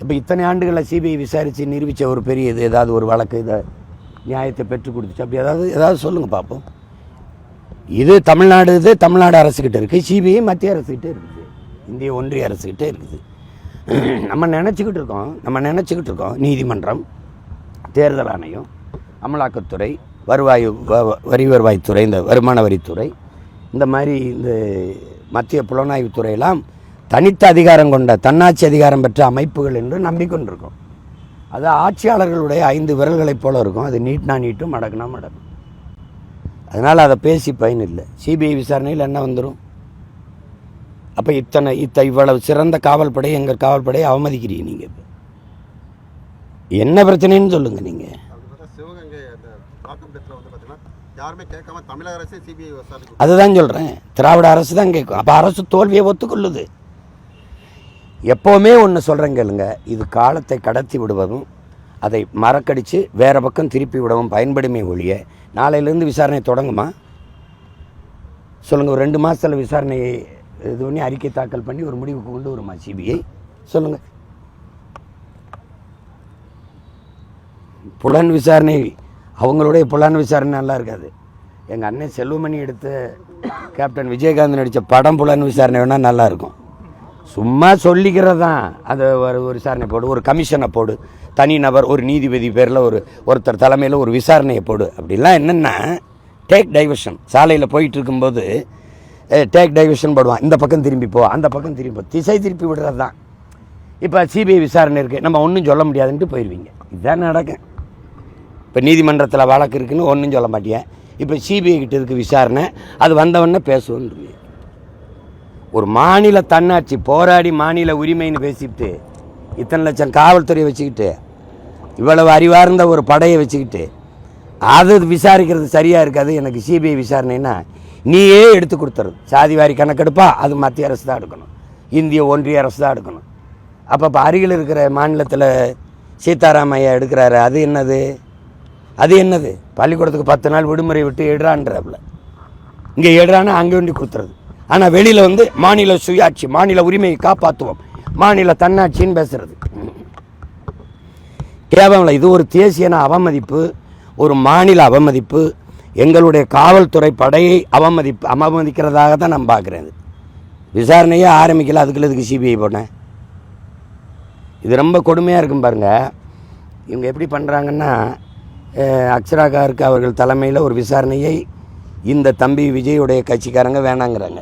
இப்போ இத்தனை ஆண்டுகளை சிபிஐ விசாரித்து நிரூபித்த ஒரு பெரிய இது ஏதாவது ஒரு வழக்கு இதை நியாயத்தை பெற்றுக் கொடுத்துச்சு. அப்படி ஏதாவது ஏதாவது சொல்லுங்கள் பார்ப்போம் இது தமிழ்நாடு இது தமிழ்நாடு அரசுக்கிட்ட இருக்குது சிபிஐ மத்திய அரசுக்கிட்ட இருக்குது. இந்திய ஒன்றிய அரசுக்கிட்ட இருக்குது. நம்ம நினச்சிக்கிட்டு இருக்கோம். நம்ம நினச்சிக்கிட்டு இருக்கோம். நீதிமன்றம் தேர்தல் ஆணையம் அமலாக்கத்துறை வருவாய் வ- வரி வருவாய்த்துறை இந்த வருமான வரித்துறை இந்த மாதிரி இந்த மத்திய புலனாய்வுத்துறையெல்லாம் தனித்த அதிகாரம் கொண்ட தன்னாட்சி அதிகாரம் பெற்ற அமைப்புகள் என்று நம்பிக்கொண்டிருக்கோம். அது ஆட்சியாளர்களுடைய ஐந்து விரல்களைப் போல இருக்கும். அது நீட்னா நீட்டும் மடக்குனா மடக்கும் அதனால் அதை பேசி பயன் இல்லை. சிபிஐ விசாரணையில் என்ன வந்துடும் அப்போ இத்தனை இத்த இவ்வளவு சிறந்த காவல்படை எங்கள் காவல்படையை அவமதிக்கிறீங்க நீங்கள் இப்போ. என்ன பிரச்சனைன்னு சொல்லுங்கள் நீங்கள் அதுதான் சொல்கிறேன் திராவிட அரசு தான் கேட்கும். அப்போ அரசு தோல்வியை ஒத்துக்கொள்ளுது. எப்போவுமே ஒன்று சொல்கிறேங்க இல்லைங்க இது காலத்தை கடத்தி விடுவதும் அதை மறக்கடித்து வேறு பக்கம் திருப்பி விடவும் பயன்படுமே ஒழிய நாளையிலேருந்து விசாரணை தொடங்குமா? சொல்லுங்கள் ஒரு ரெண்டு மாதத்தில் விசாரணையை இது பண்ணி அறிக்கை தாக்கல் பண்ணி ஒரு முடிவுக்கு கொண்டு வருமா சிபிஐ? சொல்லுங்கள் புலன் விசாரணை அவங்களுடைய புலன் விசாரணை நல்லா இருக்காது. எங்கள் அண்ணன் செல்வமணி எடுத்த கேப்டன் விஜயகாந்த் நடித்த படம் புலன் விசாரணை வேணால் நல்லாயிருக்கும் சும்மா சொல்லிக்கிறது? தான் அதை ஒரு ஒரு விசாரணை போடு ஒரு கமிஷனை போடு. தனி நபர் ஒரு நீதிபதி பேரில் ஒரு ஒருத்தர் தலைமையில் ஒரு விசாரணையை போடு. அப்படிலாம் என்னென்னா டேக் டைவர்ஷன் சாலையில் போயிட்டு இருக்கும்போது டேக் டைவர்ஷன் போடுவான். இந்த பக்கம் திரும்பி போ அந்த பக்கம் திரும்பி போ. திசை திருப்பி விடுறது தான் இப்போ சிபிஐ விசாரணை இருக்குது நம்ம ஒன்றும் சொல்ல முடியாதுன்ட்டு போயிடுவீங்க இதுதான் நடக்கும். இப்போ நீதிமன்றத்தில் வழக்கு இருக்குன்னு ஒன்றும் சொல்ல மாட்டியே? இப்போ சிபிஐ கிட்ட இருக்கு விசாரணை. அது வந்தவொடனே பேசுவோன்னு ஒரு மாநில தன்னாட்சி போராடி மாநில உரிமைன்னு பேசிட்டு இத்தனை லட்சம் காவல்துறையை வச்சுக்கிட்டு இவ்வளவு அறிவார்ந்த ஒரு படையை வச்சுக்கிட்டு அது விசாரிக்கிறது சரியாக இருக்காது எனக்கு சிபிஐ விசாரணைன்னா நீயே எடுத்து கொடுத்துறது சாதிவாரி கணக்கெடுப்பா அது மத்திய அரசு தான் எடுக்கணும். இந்திய ஒன்றிய அரசு தான் எடுக்கணும். அப்போ இப்போ அருகில் இருக்கிற மாநிலத்தில் சீதாராமையா எடுக்கிறாரு அது என்னது? அது என்னது? பள்ளிக்கூடத்துக்கு பத்து நாள் விடுமுறை விட்டு எடுறான்றாப்புல இங்கே எடுறான்னா அங்கே வேண்டி கொடுத்துறது. ஆனால் வெளியில் வந்து மாநில சுயாட்சி மாநில உரிமையை காப்பாற்றுவோம் மாநில தன்னாட்சின்னு பேசுறது. கேவலம் இது ஒரு தேசியன அவமதிப்பு ஒரு மாநில அவமதிப்பு எங்களுடைய காவல்துறை படையை அவமதிப்பு அவமதிக்கிறதாக தான் நான் பார்க்குறேன் விசாரணையே ஆரம்பிக்கல அதுக்குள்ள இதுக்கு சிபிஐ போனேன் இது ரொம்ப கொடுமையாக இருக்கும் பாருங்க. இவங்க எப்படி பண்ணுறாங்கன்னா அக்ஷராகாருக்கு அவர்கள் தலைமையில் ஒரு விசாரணையை இந்த தம்பி விஜயுடைய கட்சிக்காரங்க வேணாங்கிறாங்க.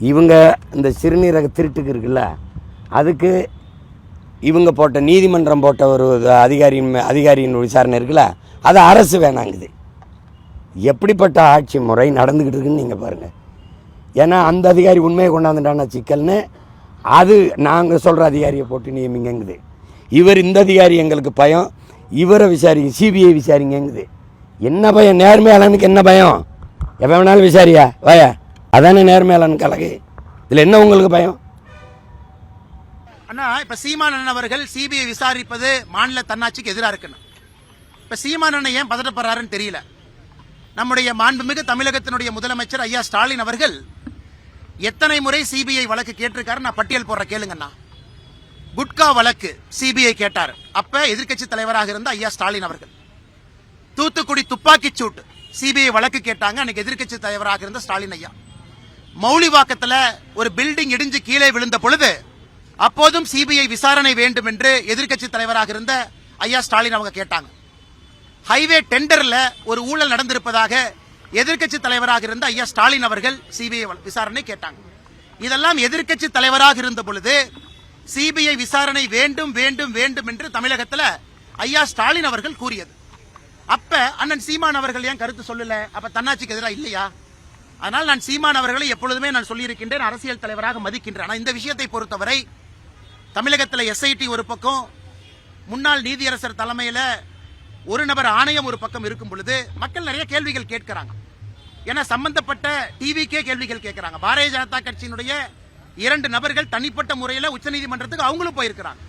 இவங்க இந்த சிறுநீரக திருட்டுக்கு இருக்குல்ல அதுக்கு இவங்க போட்ட நீதிமன்றம் போட்ட ஒரு அதிகாரியின் அதிகாரியின் விசாரணை இருக்குல்ல அது அரசு வேணாங்குது. எப்படிப்பட்ட ஆட்சி முறை நடந்துக்கிட்டு இருக்குன்னு நீங்கள் பாருங்கள் ஏன்னா அந்த அதிகாரி உண்மையை கொண்டாந்துட்டானா சிக்கல்னு அது நாங்கள் சொல்கிற அதிகாரியை போட்டு நியமிங்கங்குது. இவர் இந்த அதிகாரி எங்களுக்கு பயம் இவரை விசாரிங்க சிபிஐ விசாரிங்கங்குது. என்ன பயம்? நேர்மையாளனுக்கு என்ன பயம்? எப்போ வேணாலும் விசாரியா? வாயா. அதானே நேர்மையாளன் கலகை. இதில் என்ன உங்களுக்கு பயம்? அண்ணா இப்ப சீமானன் அவர்கள் சிபிஐ விசாரிப்பது மாநில தன்னாட்சிக்கு எதிராக இருக்குன்னு இப்ப சீமானன் ஏன் பதட்டப்படுறாருன்னு தெரியல. நம்முடைய மாண்புமிகு தமிழகத்தினுடைய முதலமைச்சர் ஐயா ஸ்டாலின் அவர்கள் எத்தனை முறை சிபிஐ வழக்கு கேட்டிருக்காரு? நான் பட்டியல் போடுற கேளுங்கண்ணா குட்கா வழக்கு சிபிஐ கேட்டார். அப்ப எதிர்க்கட்சி தலைவராக இருந்த ஐயா ஸ்டாலின் அவர்கள். தூத்துக்குடி துப்பாக்கி சூட்டு சிபிஐ வழக்கு கேட்டாங்க. அன்னைக்கு எதிர்க்கட்சி தலைவராக இருந்த ஸ்டாலின் ஐயா. மௌலிவாக்கத்தில் ஒரு பில்டிங் இடிஞ்சு கீழே விழுந்த பொழுது அப்போதும் சிபிஐ விசாரணை வேண்டும் என்று எதிர்க்கட்சி தலைவராக இருந்த ஐயா ஸ்டாலின் அவங்க கேட்டாங்க. ஹைவே டெண்டரில் ஒரு ஊழல் நடந்திருப்பதாக எதிர்க்கட்சி தலைவராக இருந்த ஐயா ஸ்டாலின் அவர்கள் சிபிஐ விசாரணை கேட்டாங்க. இதெல்லாம் எதிர்க்கட்சி தலைவராக இருந்த பொழுது சிபிஐ விசாரணை வேண்டும் வேண்டும் வேண்டும் என்று தமிழகத்தில் ஐயா ஸ்டாலின் அவர்கள் கூறியது. அப்ப அண்ணன் சீமான் அவர்கள் ஏன் கருத்து சொல்லல? அப்ப தன்னாட்சிக்கு எதிராக இல்லையா? அதனால் நான் சீமான் அவர்களை எப்பொழுதுமே நான் சொல்லியிருக்கின்றேன் அரசியல் தலைவராக மதிக்கின்றேன். ஆனால் இந்த விஷயத்தை பொறுத்தவரை தமிழகத்தில் எஸ்ஐடி ஒரு பக்கம் முன்னாள் நீதியரசர் தலைமையில் ஒரு நபர் ஆணையம் ஒரு பக்கம் இருக்கும் பொழுது மக்கள் நிறைய கேள்விகள் கேட்கிறாங்க. ஏன்னா சம்பந்தப்பட்ட டிவிக்கே கேள்விகள் கேட்கிறாங்க. பாரதிய ஜனதா கட்சியினுடைய இரண்டு நபர்கள் தனிப்பட்ட முறையில் உச்சநீதிமன்றத்துக்கு அவங்களும் போயிருக்கிறாங்க.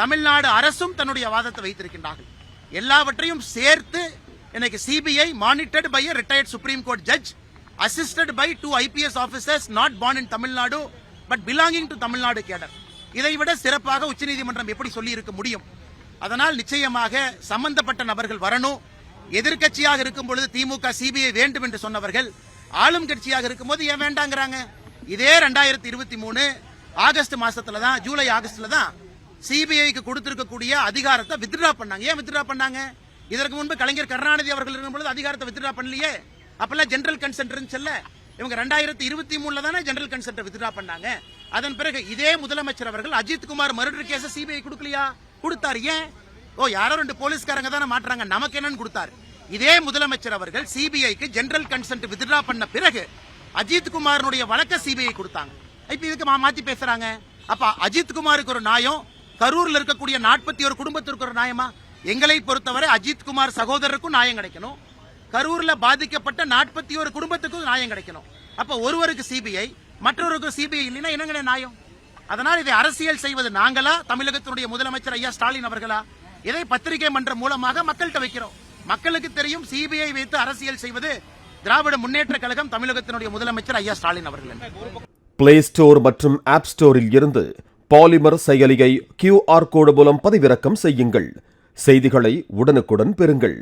தமிழ்நாடு அரசும் தன்னுடைய வாதத்தை வைத்திருக்கின்றார்கள். எல்லாவற்றையும் சேர்த்து இன்னைக்கு CBI monitored by retired supreme court judge assisted by two IPS officers not born in Tamil Nadu but belonging to Tamil Nadu cadre இதை விட சிறப்பாக உச்சநீதிமன்றம் எப்படி சொல்லி இருக்க முடியும்? அதனால் நிச்சயமாக சம்பந்தப்பட்ட நபர்கள் வரணும். எதிர்க்கட்சியாக இருக்கும் பொழுது திமுக சிபிஐ வேண்டும் என்று சொன்னவர்கள் ஆளும் கட்சியாக இருக்கும்போது ஏன் வேண்டாங்கிறாங்க? இதே ரெண்டாயிரத்தி இருபத்தி மூணு ஆகஸ்ட் மாசத்துல தான் ஜூலை ஆகஸ்ட்ல தான் சிபிஐக்கு கொடுத்திருக்கக்கூடிய அதிகாரத்தை வித்ட்ரா பண்ணாங்க. ஏன் வித்ட்ரா பண்ணாங்க? இதற்கு முன்பு கலைஞர் கருணாநிதி அவர்கள் இருக்கும் பொழுது அதிகாரத்தை வித்ட்ரா பண்ணலையே. அப்பெல்லாம் ஜென்ரல் கன்சென்ட் இருந்துச்சுல்ல இவங்க ரெண்டாயிரத்தி இருபத்தி மூணுல தானே ஜெனரல் கன்சென்ட் வித்ட்ரா பண்ணாங்க. அதன் பிறகு இதே முதலமைச்சர் அவர்கள் அஜித் குமார் மர்டர் சிபிஐ கொடுக்கலையா? கொடுத்தாரு. ஏன்? ஓ யாரோ ரெண்டு போலீஸ்காரங்க தானே மாட்டுறாங்க. நமக்கு என்னன்னு கொடுத்தாரு. இதே முதலமைச்சர் அவர்கள் சிபிஐக்கு ஜெனரல் கன்சென்ட் வித்ட்ரா பண்ண பிறகு அஜித் குமாரனுடைய வழக்க சிபிஐ கொடுத்தாங்க. இப்ப இதுக்கு மா- மாத்தி பேசுறாங்க. அப்ப அஜித் குமாருக்கு ஒரு நியாயம் கரூர்ல இருக்கக்கூடிய நாற்பத்தி ஒரு குடும்பத்திற்கு ஒரு நியாயமா? எங்களை பொறுத்தவரை அஜித் குமார் சகோதரருக்கும் நியாயம் கிடைக்கணும். கரூர்ல பாதிக்கப்பட்ட நாற்பத்தி ஒரு குடும்பத்துக்கும் நியாயம் கிடைக்கணும். அப்ப ஒருவருக்கு சிபிஐ மற்றொருக்கு சிபிஐ இல்லைன்னா என்னங்க நியாயம்? அதனால் இதை அரசியல் செய்வது நாங்களா? தமிழகத்தினுடைய முதலமைச்சர் ஐயா ஸ்டாலின் அவர்களா? இதை பத்திரிகை மன்றம் மூலமாக மக்கள்கிட்ட வைக்கிறோம். மக்களுக்கு தெரியும் சிபிஐ வைத்து அரசியல் செய்வது திராவிட முன்னேற்ற கழகம் தமிழகத்தினுடைய முதலமைச்சர் ஐயா ஸ்டாலின் அவர்கள் பிளே ஸ்டோர் மற்றும் ஆப் ஸ்டோரில் இருந்து பாலிமர் செயலியை கியூஆர் கோடு மூலம் பதிவிறக்கம் செய்யுங்கள். செய்திகளை உடனுக்குடன் பெறுங்கள்.